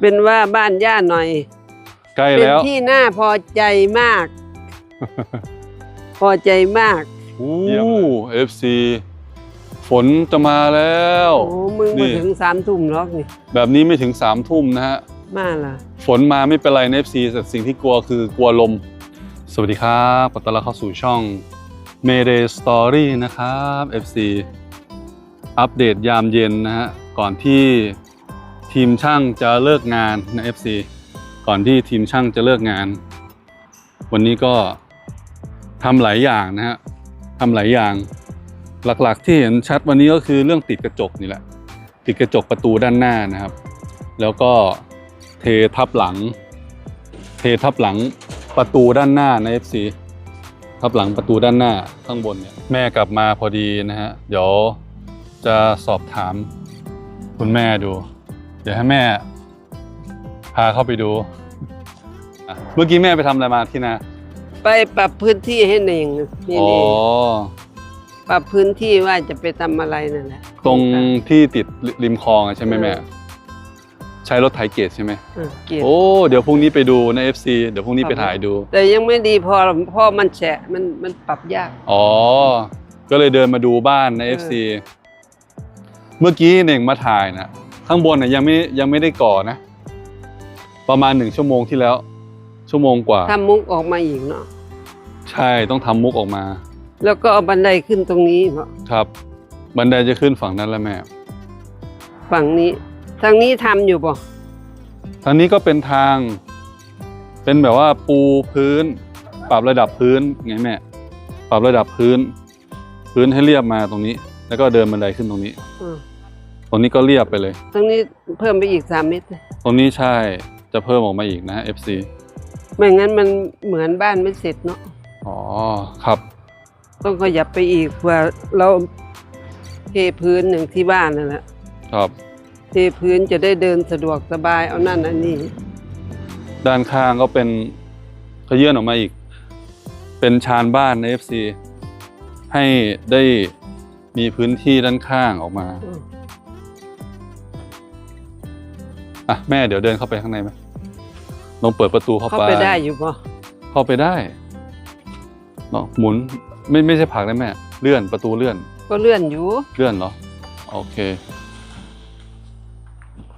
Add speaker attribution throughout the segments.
Speaker 1: เป็นว่าบ้านย่าหน่อย
Speaker 2: ใกล้
Speaker 1: เป็น
Speaker 2: แล้ว
Speaker 1: ที่น่าพอใจมาก พอใจมาก
Speaker 2: อู้
Speaker 3: เยี่ยมเลย
Speaker 2: เอฟซีฝนจะมาแล้ว
Speaker 1: โอ้มึง
Speaker 2: นี่
Speaker 1: มาถึงสามทุ่มหรอกนี่
Speaker 2: แบบนี้ไม่ถึงสามทุ่มนะฮะ
Speaker 1: มาล่ะ
Speaker 2: ฝนมาไม่เป็นไรใน FC แต่สิ่งที่กลัวคือกลัวลม สวัสดีครับขอต้อนรับเข้าสู่ช่อง Mayday Story นะครับ FC อัปเดตยามเย็นนะฮะ ก่อนที่ ทีมช่างจะเลิกงานนะ FC ก่อนที่ทีมช่างจะเลิกงาน วันนี้ก็ทำหลายอย่างนะฮะทำหลายอย่าง หลักๆที่เห็นชัดวันนี้ก็คือเรื่องติดกระจกนี่แหละ ติดกระจกประตูด้านหน้านะครับ แล้วก็เททับหลัง เททับหลังประตูด้านหน้าใน FC ทับหลังประตูด้านหน้าข้างบนเนี่ยแม่กลับมาพอดีนะฮะเดี๋ยวจะสอบถามคุณแม่ดู เดี๋ยวให้แม่ พาเข้าไปดูอะเมื่อกี้แม่ไปทำอะไรมาที่นา
Speaker 1: ไปปรับพื้นที่ให้หนึ่งนี่
Speaker 2: อ๋อ
Speaker 1: นี่ปรับพื้นที่ว่าจะไปทำอะไรนั่นแหละ
Speaker 2: ตรงที่ติดริมคลองอะใช่ไหมแม่
Speaker 1: เออ
Speaker 2: ใช้รถไถเกตใช่ไหม
Speaker 1: เออเกียรติ
Speaker 2: โอ้เดี๋ยวพรุ่งนี้ไปดูใน FC เดี๋ยวพรุ่งนี้ไปถ่ายดู
Speaker 1: แต่ยังไม่ดีพอเพราะมันแฉะมันมันปรับยาก
Speaker 2: อ๋อ ก็เลยเดินมาดูบ้านใน
Speaker 1: เออ
Speaker 2: FC เมื่อกี้เน่งมาถ่ายนะ ข้างบนน่ะยังไม่ยังไม่ได้ก่อนะ ประมาณหนึ่งชั่วโมงที่แล้ว ชั่วโมงกว่า
Speaker 1: ทำมุกออกมาอีกเนาะ
Speaker 2: ใช่ต้องทำมุกออกมา
Speaker 1: แล้วก็เอาบันไดขึ้นตรงนี้เพราะ
Speaker 2: ครับ บันไดจะขึ้นฝั่งนั้นแล้วแม่
Speaker 1: ฝั่งนี้ ทางนี้ทำอยู่ป่ะ
Speaker 2: ทางนี้ก็เป็นทาง เป็นแบบว่าปูพื้น ปรับระดับพื้นไงแม่ ปรับระดับพื้น พื้นให้เรียบมาตรงนี้ แล้วก็เดินบันไดขึ้นตรงนี้
Speaker 1: อืม
Speaker 2: ต รงนี้ก็เรียบไปเลย
Speaker 1: ตรงนี้เพิ่มไปอีกสามเมตร
Speaker 2: ตรงนี้ใช่จะเพิ่มออกมาอีกนะ FC
Speaker 1: ไม่งั้นมันเหมือนบ้านไม่เสร็จเนาะ
Speaker 2: อ๋อครับ
Speaker 1: ต้องขยับไปอีกเพื่อเราเทพื้นอย่างที่บ้านนั่นแหละ
Speaker 2: ครับ
Speaker 1: เทพื้นจะได้เดินสะดวกสบายเอานั่นอันนี้
Speaker 2: ด้านข้างก็เป็นขยื่นออกมาอีก เป็นชานบ้านใน FC ให้ได้มีพื้นที่ด้านข้างออกมา
Speaker 1: อืม
Speaker 2: อะแม่เดี๋ยวเดินเข้าไปข้างในไหมลองเปิดประตูเข้า
Speaker 1: เข้า
Speaker 2: ไป
Speaker 1: ไปได้อยู่ป่ะ
Speaker 2: เข้าไปได้เนาะหมุนไม่ไม่ใช่ผลักได้แม่ เลื่อนประตูเลื่อน
Speaker 1: ก็เลื่อนอยู่
Speaker 2: เลื่อนเหรอโอเค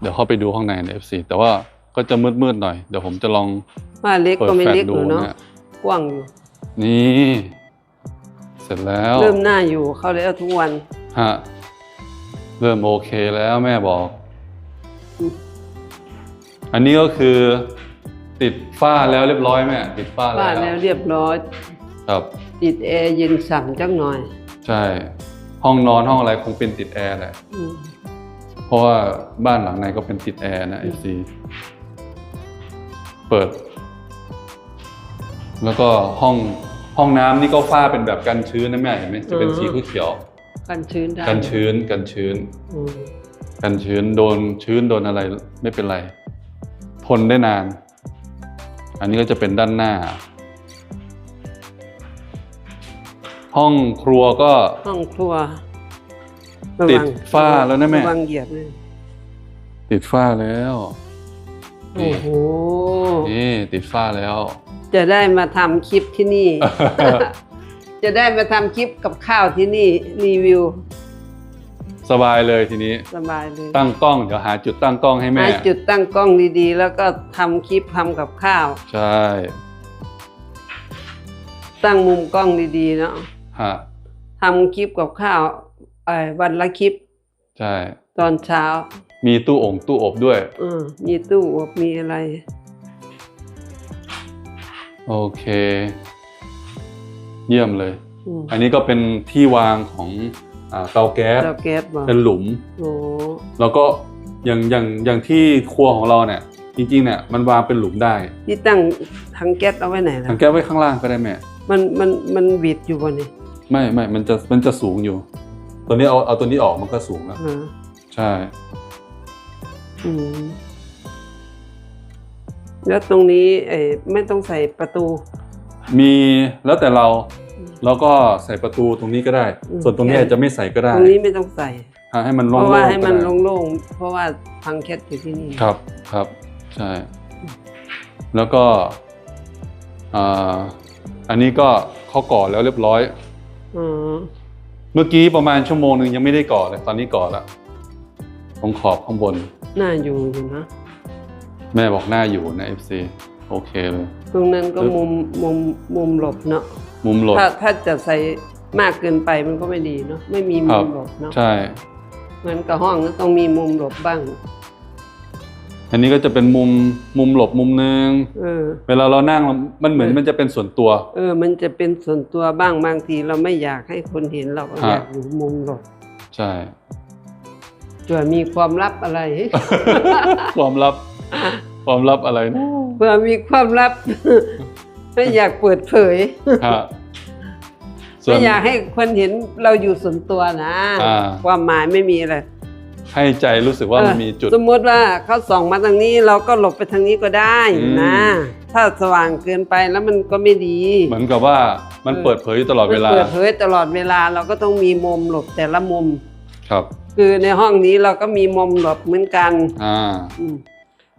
Speaker 2: เดี๋ยวเข้าไปดูข้างในใน FC แต่ว่าก็จะมืดๆหน่อย เดี๋ยวผมจะลอง
Speaker 1: ว่าเล็ก
Speaker 2: เปิด
Speaker 1: ก็ไม่
Speaker 2: แฟลช
Speaker 1: เล็ก
Speaker 2: ดู
Speaker 1: อยู่เนาะ
Speaker 2: นะฮะ
Speaker 1: กว้างอยู่
Speaker 2: นี่ เสร็จแล้ว
Speaker 1: เริ่มหน้าอยู่เข้าแล้วทุกวัน
Speaker 2: ฮะเริ่มโอเคแล้วแม่บอก
Speaker 1: อืม
Speaker 2: อันนี้ก็คือติดฝ้าแล้วเรียบร้อยแม่ติดฝ้า
Speaker 1: บ้าน
Speaker 2: แล้
Speaker 1: แล้ววเรียบร้อย
Speaker 2: ครับ
Speaker 1: ติดแอร์เย็นสั่งจังหน่อย
Speaker 2: ใช่ ห้องนอนห้องอะไรคงเป็นติดแอร์แหละ
Speaker 1: อืม
Speaker 2: เพราะว่าบ้านหลังในก็เป็นติดแอร์นะไอซีเปิด แล้วก็ห้องห้องน้ำนี่ก็ฝ้าเป็นแบบกันชื้นนะแม่เห็นไหมจะเป็นสีเขียว
Speaker 1: กันชื้นได้
Speaker 2: ๆกันชื้นกันชื้น
Speaker 1: อืม
Speaker 2: กันชื้นโดนชื้นโดนอะไรไม่เป็นไร ทนได้นาน อันนี้ก็จะเป็นด้านหน้า ห้องครัวก็
Speaker 1: ห้องครัว
Speaker 2: ติดฝ้าแล้วนะแม่
Speaker 1: ระวังเหยียบเลย
Speaker 2: ติดฝ้าแล้ว
Speaker 1: โอ้โห
Speaker 2: นี่ติดฝ้าแล้ว
Speaker 1: จะได้มาทำคลิปที่นี่ จะได้มาทำคลิปกับข้าวที่นี่รีวิว
Speaker 2: สบายเลยทีนี้
Speaker 1: สบายเลย
Speaker 2: ตั้งกล้องเดี๋ยวหาจุดตั้งกล้องให้แม่
Speaker 1: หาจุดตั้งกล้องดีๆ แล้วก็ทำคลิปทำกับข้าว
Speaker 2: ใช่
Speaker 1: ตั้งมุมกล้องดีๆเนาะ
Speaker 2: ฮะ
Speaker 1: ทำคลิปกับข้าวเอ่อวันละคลิป
Speaker 2: ใช่
Speaker 1: ตอนเช้า
Speaker 2: มีตู้องค์ตู้อบด้วย
Speaker 1: อืมมีตู้อบมีอะไร
Speaker 2: โอเค เยี่ยมเลย
Speaker 1: อืม
Speaker 2: อันนี้ก็เป็นที่วางของอ่า เตาแก๊ส
Speaker 1: เตาแก๊สบอก
Speaker 2: เป็นหลุม
Speaker 1: โอ้
Speaker 2: แล้วก็อย่างอย่างอย่างที่ครัวของเราเนี่ย จริงๆเนี่ยมันวางเป็นหลุมได้
Speaker 1: ที่ตั้งถังแก๊สเอาไว้ไหนล่ะ
Speaker 2: ถังแก๊สไว้ข้างล่างก็ได้แม่
Speaker 1: มันมันมันบิดอยู่บนนี่
Speaker 2: ไม่ไม่มันจะมันจะสูงอยู่ ตัวนี้เอาเอาตัวนี้ออกมันก็สูงแล้ว
Speaker 1: อ่า
Speaker 2: ใช่
Speaker 1: อืมแล้วตรงนี้เอ้ไม่ต้องใส่ประตู
Speaker 2: มีแล้วแต่เรา แล้วก็ใส่ประตูตรงนี้ก็ได้
Speaker 1: อืม
Speaker 2: ส่วนตรงนี้อาจจะไม่ใส่ก็ได้
Speaker 1: ตรงนี้ไม่ต้องใส่
Speaker 2: อะให้มัน
Speaker 1: เพ
Speaker 2: โล่ง
Speaker 1: ราะ
Speaker 2: ๆ
Speaker 1: ว่าให้มัน
Speaker 2: ก็ได้
Speaker 1: โล่งๆเพราะว่าถังแก๊สอยู่ที่นี่
Speaker 2: ครับครับใช่ แล้วก็อ่าอันนี้ก็เขาก่อแล้วเรียบร้อย
Speaker 1: อ๋อ
Speaker 2: เมื่อกี้ประมาณชั่วโมงหนึ่งยังไม่ได้ก่อเลยตอนนี้ก่อแล้วตรงขอบข้างบน
Speaker 1: น่าอยู่อยู่นะ
Speaker 2: แม่บอกหน้าอยู่นะ FC โอเคเลย
Speaker 1: ตรงนั้นก็มุมมุมมุมหลบเนาะ
Speaker 2: มุมหลบ
Speaker 1: ถ้าถ้าจะใส่มากเกินไปมันก็ไม่ดีเนาะไม่มี
Speaker 2: ค
Speaker 1: มุ
Speaker 2: รับ
Speaker 1: มหลบเนาะ
Speaker 2: ใช่
Speaker 1: เหมือนกับห้องก็ต้องมีมุมหลบบ้าง
Speaker 2: อันนี้ก็จะเป็นมุมมุมหลบมุมนึง
Speaker 1: เออ
Speaker 2: เวลาเรานั่งมันเหมือน
Speaker 1: เออ
Speaker 2: มันจะเป็นส่วนตัว
Speaker 1: เออ มันจะเป็นส่วนตัวบ้างบางทีเราไม่อยากให้คนเห็นเราก็
Speaker 2: ฮะ
Speaker 1: อยากอยู่มุมหลบ
Speaker 2: ใช่
Speaker 1: เผื่อมีความลับอะไร
Speaker 2: ความลับ ความลับอะไรนะ
Speaker 1: เผื่อมีความลับ ไม่อยากเปิดเผย
Speaker 2: ฮะส่ว
Speaker 1: ไม่
Speaker 2: น
Speaker 1: อยากให้คนเห็นเราอยู่ส่วนตัวนะ
Speaker 2: อ่า
Speaker 1: ความหมายไม่มีอะไร
Speaker 2: ให้ใจรู้สึกว่ามันมีจุด
Speaker 1: เออสมมติว่าเขาส่องมาทางนี้เราก็หลบไปทางนี้ก็ได้
Speaker 2: อืม
Speaker 1: นะ ถ้าสว่างเกินไปแล้วมันก็ไม่ดี
Speaker 2: เหมือนกับว่ามัน
Speaker 1: เออ
Speaker 2: เปิดเผยอยู่ตลอดเวลา
Speaker 1: มันเปิดเผยตลอดเวลาเราก็ต้องมีมุมหลบแต่ละมุม
Speaker 2: ครับ
Speaker 1: คือในห้องนี้เราก็มีมุมหลบเหมือนกัน
Speaker 2: อ่า
Speaker 1: อืม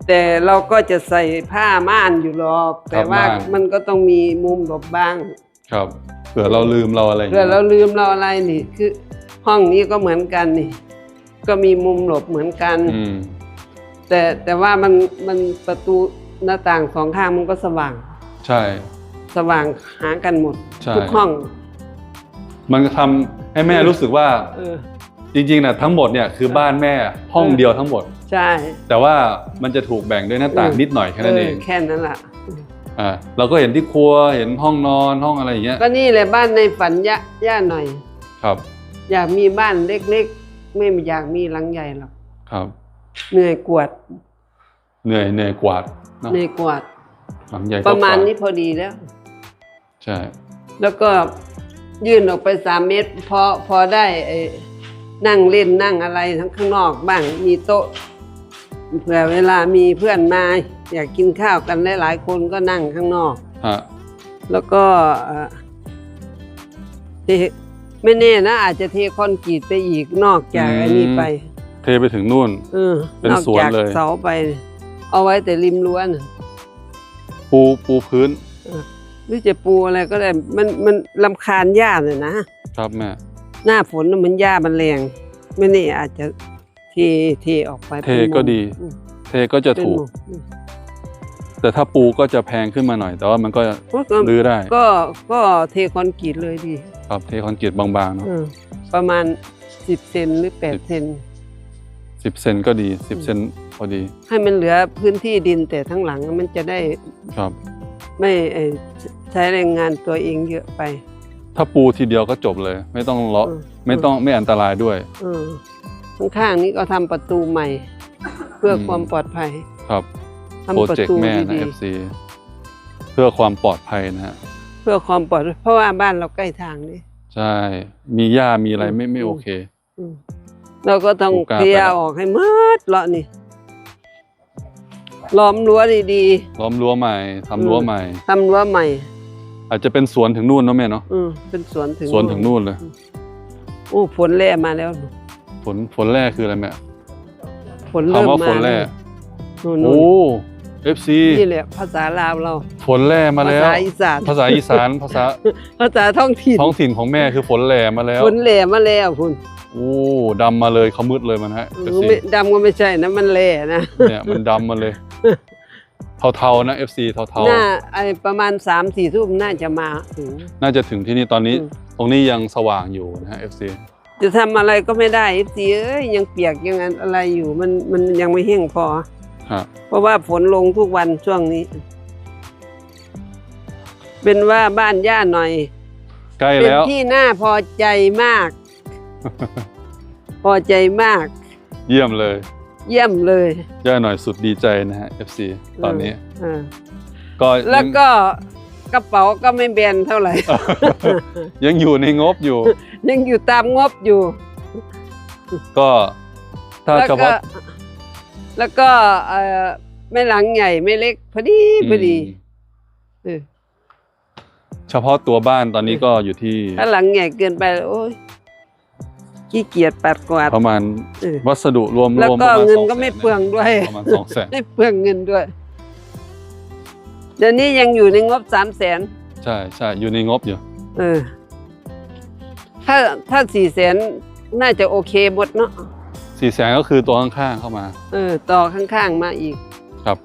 Speaker 1: แต่เราก็จะใส่ผ้าม่านอยู่หรอก แต่ว่า
Speaker 2: ม่าน
Speaker 1: มันก็ต้องมีมุมหลบบ้าง
Speaker 2: ครับเผื่อเราลืมเราอะไรอย่าง
Speaker 1: เผื่อ
Speaker 2: เงี้ย
Speaker 1: เราลืมเราอะไรนี่ คือห้องนี้ก็เหมือนกันนี่ ก็มีมุมหลบเหมือนกัน
Speaker 2: อืม
Speaker 1: แต่แต่ว่ามันมันประตูหน้าต่างสองข้างมันก็สว่าง
Speaker 2: ใช่
Speaker 1: สว่างหากันหมด
Speaker 2: ใช่
Speaker 1: ทุกห้อง
Speaker 2: มันก็ทำให้แม่รู้สึกว่า
Speaker 1: เออ
Speaker 2: จริงๆนะทั้งหมดเนี่ยคือบ้านแม่ห้องเดียวทั้งหมด
Speaker 1: ใช่
Speaker 2: แต่ว่ามันจะถูกแบ่งด้วยหน้าต่าง
Speaker 1: เออ
Speaker 2: นิดหน่อยแค่นั้นเอง
Speaker 1: แค่นั้นแหละ
Speaker 2: อ่าเราก็เห็นที่ครัวเห็นห้องนอนห้องอะไรอย่างเงี้ย
Speaker 1: ก็นี่แหละบ้านในฝันย่าย่าหน่อย
Speaker 2: ครับ
Speaker 1: อยากมีบ้านเล็กๆ ไม่อยากมีหลังใหญ่หรอก
Speaker 2: ครับ
Speaker 1: เหนื่อยกวาด
Speaker 2: เหนื่อยเหนื่อยกวาดเนอะ
Speaker 1: เหนื่อยกวาด
Speaker 2: หลังใหญ่ก็
Speaker 1: ประมาณ
Speaker 2: กวด
Speaker 1: นี้พอดีแล้ว
Speaker 2: ใช่
Speaker 1: แล้วก็ยื่นออกไปสามเมตร พอพอได้ไอ้ นั่งเล่นนั่งอะไรทั้งข้างนอกบ้างมีโต๊ะเผื่อเวลามีเพื่อนมาอยากกินข้าวกันหลายๆคนก็นั่งข้างนอก
Speaker 2: ฮะ
Speaker 1: แล้วก็เอ่อเทไม่แน่นะอาจจะเทคอนกรีตไปอีกนอกจากอันนี้ไป
Speaker 2: เทไปถึงนู่น
Speaker 1: เออ
Speaker 2: เป็น
Speaker 1: นอก
Speaker 2: สวน
Speaker 1: จาก
Speaker 2: เลย
Speaker 1: เสาไป เอาไว้แต่ริมรั้วน่ะ
Speaker 2: ปูปูพื้น
Speaker 1: หรือจะปูอะไรก็ได้มันมันลำคาญหญ้าเลยนะ
Speaker 2: ครับแม่
Speaker 1: หน้าฝนน่ะมันหญ้ามันแรงไม่แน่อาจจะเทเทออกไป
Speaker 2: เท
Speaker 1: ป็นมุม
Speaker 2: ก็ดี
Speaker 1: อืม
Speaker 2: เทก็จะ
Speaker 1: เป็น
Speaker 2: ถูก
Speaker 1: มุมอืม
Speaker 2: แต่ถ้าปูก็จะแพงขึ้นมาหน่อย แต่ว่ามันก็
Speaker 1: ก็
Speaker 2: รื้อได้
Speaker 1: ก็ก็เทคอนกรีตเลยดี
Speaker 2: ครับเทคอนกรีตบางๆเนาะ
Speaker 1: เออประมาณสิบเซนหรือแปดเซน
Speaker 2: สิบเซนก็ดีสิบเซนพอดี
Speaker 1: ให้มันเหลือพื้นที่ดินแต่ทั้งหลังมันจะได้
Speaker 2: ครับ
Speaker 1: ไม่เอ่อใช้แรงงานตัวเองเยอะไป
Speaker 2: ถ้าปูทีเดียวก็จบเลย ไม่ต้องเลาะ
Speaker 1: อืม
Speaker 2: ไม่ต้องไม่อันตรายด้วย
Speaker 1: เออข้างๆนี้ก็ทำประตูใหม่ เพื่ออ
Speaker 2: ม
Speaker 1: ความปลอดภัย
Speaker 2: ครับ
Speaker 1: ทำ
Speaker 2: โปร
Speaker 1: ประ
Speaker 2: เจก
Speaker 1: ตู
Speaker 2: ต์แม่นะ
Speaker 1: ดี
Speaker 2: FC เพื่อความปลอดภัยนะฮะ
Speaker 1: ๆเพื่อความปลอดภัยเพราะว่าบ้านเราใกล้ทางนี่
Speaker 2: ใช่ มีหญ้ามีอะไรไม่
Speaker 1: อืม
Speaker 2: ไม่โอเค
Speaker 1: อืมเราก็ต้อง
Speaker 2: โอกาส
Speaker 1: เคลีย
Speaker 2: ไป
Speaker 1: ร์
Speaker 2: แล้ว
Speaker 1: ออกให้หมดเลาะนี่ล้อมรั้วดี
Speaker 2: ล้อมรั้วใหม่ทำรั้ว
Speaker 1: อืม
Speaker 2: ใหม่
Speaker 1: ๆทำรั้วใหม่
Speaker 2: อาจจะเป็นสวนถึงนู่นเนาะแม่เนาะ
Speaker 1: อืมเป็นสวนถึง
Speaker 2: สวนถึงนู่นเลย
Speaker 1: โอ้ฝนแล่มาแล้ว
Speaker 2: ฝนฝนแรกคืออะไรแม่
Speaker 1: ฝนเริ่ม
Speaker 2: คำว่า
Speaker 1: มา
Speaker 2: ฝนแรก
Speaker 1: นู่น
Speaker 2: โอ้ FC
Speaker 1: ๆนี่แหละภาษาลาวเรา
Speaker 2: ฝนแร่มา
Speaker 1: ภา
Speaker 2: แล้ว
Speaker 1: ษาอีสาน
Speaker 2: ภาษาอีสานภาษา
Speaker 1: ภาษาท้องถิ่น
Speaker 2: ท้องถิ่นของแม่คือฝนแหล่มาแล้ว
Speaker 1: ฝนแหล่มาแล้วคุณ
Speaker 2: โอ้ดำมาเลยเขามืดเลยมันฮะ
Speaker 1: เอ
Speaker 2: เอ
Speaker 1: อ
Speaker 2: ฟซี
Speaker 1: ไม่ดำก็ไม่ใช่นะมันแหล่นะ
Speaker 2: เนี่ยมันดำมาเลย เทาๆนะ FC เทา
Speaker 1: หน้าไอประมาณสามสี่ทุ่มน่าจะมาถึง
Speaker 2: ๆ น่าจะถึงที่นี่ตอนนี้
Speaker 1: อืม
Speaker 2: ตรงนี้ยังสว่างอยู่นะฮะ FC
Speaker 1: จะทำอะไรก็ไม่ได้เอฟซีเอ้ยยังเปียกยังอะไรอยู่มันมันยังไม่แห้งพอ
Speaker 2: ฮะ
Speaker 1: เพราะว่าฝนลงทุกวันช่วงนี้ เป็นว่าบ้านย่าหน่อย
Speaker 2: ใกล้
Speaker 1: เป็น
Speaker 2: แล้ว
Speaker 1: ที่น่าพอใจมาก พอใจมาก
Speaker 2: เยี่ยมเลย
Speaker 1: เยี่ยมเลย
Speaker 2: ย่าหน่อยสุดดีใจนะฮะ FC ตอนนี้
Speaker 1: เออ
Speaker 2: ก็
Speaker 1: แล้ว
Speaker 2: ยัง
Speaker 1: ก็กระเป๋าก็ไม่แบนเท่าไหร่
Speaker 2: ยังอยู่ในงบอยู่
Speaker 1: ยังอยู่ตามงบอยู่
Speaker 2: ก็ถ้า
Speaker 1: แล้ว
Speaker 2: เฉ
Speaker 1: ก็
Speaker 2: พาะ
Speaker 1: แล้วก็เอ่อไม่หลังใหญ่ไม่เล็กพอดีพอดี
Speaker 2: ม
Speaker 1: เออ
Speaker 2: เฉพาะตัวบ้านตอนนี้ก็อยู่ที่
Speaker 1: ถ้าหลังใหญ่เกินไปโอ้ย ขี้เกียจปัดกวาด
Speaker 2: ประมาณ
Speaker 1: เออ
Speaker 2: วัสดุรวม
Speaker 1: แล้ว
Speaker 2: รวม
Speaker 1: ก็
Speaker 2: ประมาณ
Speaker 1: เงิน
Speaker 2: ส
Speaker 1: ก็
Speaker 2: แส
Speaker 1: ไม่เปลืองด้วย
Speaker 2: ประมาณสองแสน
Speaker 1: ไม่เปลืองเงินด้วย เดี๋ยวนี้ยังอยู่ในงบสามแสน
Speaker 2: ใช่ใช่อยู่ในงบอยู่
Speaker 1: เออถ้าถ้าสี่แสนน่าจะโอเคหมดเนาะ
Speaker 2: สี่แสนก็คือตัวข้างๆเข้ามา
Speaker 1: เออ ต่อข้างๆมาอีก
Speaker 2: ครับ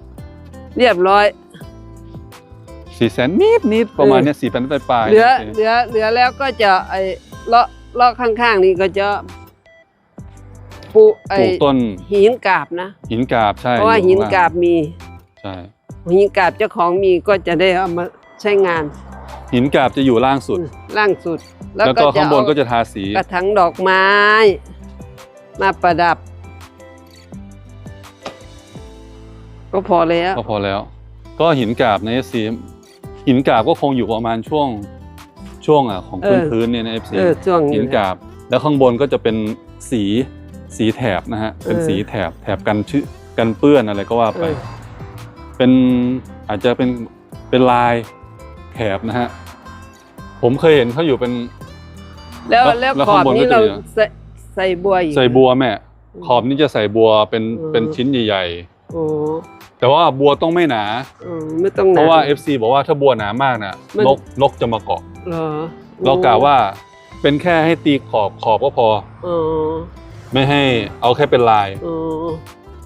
Speaker 1: เรียบร้อย
Speaker 2: สี่แสนนิดนิดประมาณเนี้ยสี่พันปลายๆ
Speaker 1: เหลือ
Speaker 2: นี่
Speaker 1: เหลือเหลือแล้วก็จะไอ้เลาะ เลาะข้างๆนี่ก็จะปลูกไอ้
Speaker 2: ปลูกต้น
Speaker 1: หินกาบนะ
Speaker 2: หินกาบใช่
Speaker 1: เพราะว่า
Speaker 2: อยู่
Speaker 1: หิน
Speaker 2: ข้งล่ง
Speaker 1: กาบมี
Speaker 2: ใช่
Speaker 1: หินกาบเจ้าของมีก็จะได้เอามาใช้งาน
Speaker 2: หินกาบจะอยู่ล่างสุด
Speaker 1: ล่างสุด
Speaker 2: แล้วก็ข้างบนก็จะ
Speaker 1: เอ
Speaker 2: ทาสี
Speaker 1: กระถางดอกไม้ มาประดับ ก็พอแล้ว
Speaker 2: ก็พอแล้ว ก็หินกาบใน FC หินกาบก็คงอยู่ประมาณช่วง ช่วงอะของพื้น
Speaker 1: เออ
Speaker 2: พื้นเนี่ยใน FC
Speaker 1: เออช่วง
Speaker 2: หิ
Speaker 1: นี้
Speaker 2: นกาบ แล้วข้างบนก็จะเป็นสีสีแถบนะฮะเป็น
Speaker 1: เออ
Speaker 2: สีแถบแถบกันชื้กันเปื้อนอะไรก็ว่าไป
Speaker 1: เออ
Speaker 2: เป็นอาจจะเป็นเป็นลายแถบนะฮะผมเคยเห็นเขาอยู่เป็น
Speaker 1: แล้ว
Speaker 2: แล้ว
Speaker 1: แล้ว
Speaker 2: แล้ว
Speaker 1: ขอบ
Speaker 2: ข้างบน
Speaker 1: นี้
Speaker 2: ก็จะ
Speaker 1: เรา
Speaker 2: เหลือ
Speaker 1: ใส่ใส่บัวอีก
Speaker 2: ใส่บัวแม่ขอบนี้จะใส่บัวเป็น
Speaker 1: อืม
Speaker 2: เป็นชิ้นใหญ่
Speaker 1: โอ้
Speaker 2: ๆแต่ว่าบัวต้องไม่หนา
Speaker 1: เออไม่ต้องหน
Speaker 2: เพราะว่า FC บอกว่าถ้าบัวหนามากน่ะ
Speaker 1: มัน
Speaker 2: นกนกจะมาเกาะ
Speaker 1: เหรอ
Speaker 2: เรากล่าวว่าเป็นแค่ให้ตีขอบขอบก็พอ
Speaker 1: อ๋อ
Speaker 2: ไม่ให้เอาแค่เป็นลาย
Speaker 1: อ๋อ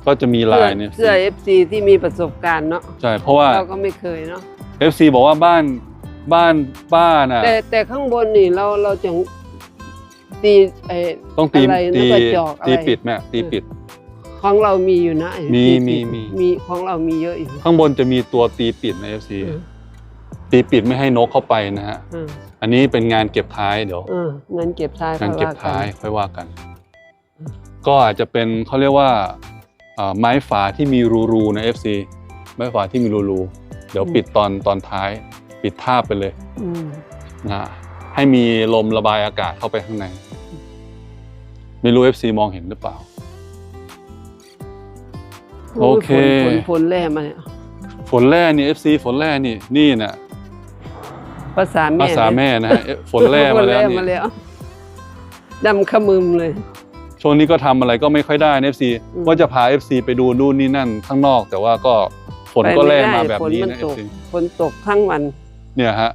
Speaker 2: ก็จะมีลายเนี่ย
Speaker 1: เสื้อเอฟซีที่มีประสบการณ์เนาะ
Speaker 2: ใช่เพราะว่า
Speaker 1: เราก็ไม่เคยเนาะ
Speaker 2: FC บอกว่าบ้านบ้านบ้านอะ
Speaker 1: แต่แต่ข้างบนนี่เราเราจะตีไอ้
Speaker 2: ต้องตี
Speaker 1: อะไรนะ
Speaker 2: ตี
Speaker 1: กระจอกอะไร
Speaker 2: ตีปิดแม่ตีปิด
Speaker 1: ของเรามีอยู่นะไอ้
Speaker 2: มี
Speaker 1: ตี
Speaker 2: มี
Speaker 1: ปิด
Speaker 2: มี
Speaker 1: มีของเรามีเยอะอยู่
Speaker 2: ข้างบนจะมีตัวตีปิดใน FC
Speaker 1: เออ
Speaker 2: ตีปิดไม่ให้นกเข้าไปนะฮะ
Speaker 1: เออ
Speaker 2: อันนี้เป็นงานเก็บท้ายเดี๋ยว
Speaker 1: เออเงินเก็บท้าย
Speaker 2: งานเก็บ
Speaker 1: ค่อ
Speaker 2: ท้าย
Speaker 1: ว่
Speaker 2: ค่อยว่ากัน ก็อาจจะเป็นเขาเรียกว่าเอ่อไม้ฝาที่มีรูๆใน FC ไม้ฝาที่มีรูๆเดี๋ยวปิดตอนตอนท้าย ปิดทาบไปเลย
Speaker 1: อืม
Speaker 2: นะให้มีลมระบายอากาศเข้าไปข้างใน ไม่รู้ FC มองเห็นหรือเปล่า โอเค
Speaker 1: ฝนฝนฝนแร่มาเนี่ย
Speaker 2: ฝนแร่นี่ FC ฝนแร่นี่นี่น่ะ
Speaker 1: ภาษาแม่
Speaker 2: ภาษาแม่นะฮะเอ๊ะฝนแร่มาแล้ว
Speaker 1: ฝน
Speaker 2: นี่
Speaker 1: มาแล้วดำขมึมเลย
Speaker 2: ช่วงนี้ก็ทำอะไรก็ไม่ค่อยได้นะ FC
Speaker 1: อืม
Speaker 2: ว่าจะพา FC ไปดูนู่นนี่นั่นข้างนอก แต่ว่าก็ฝนก็แร่มาแบบนี้
Speaker 1: ฝ
Speaker 2: นะ
Speaker 1: ตก
Speaker 2: FC
Speaker 1: ฝนตกทั้งวัน
Speaker 2: เนี่ยฮะ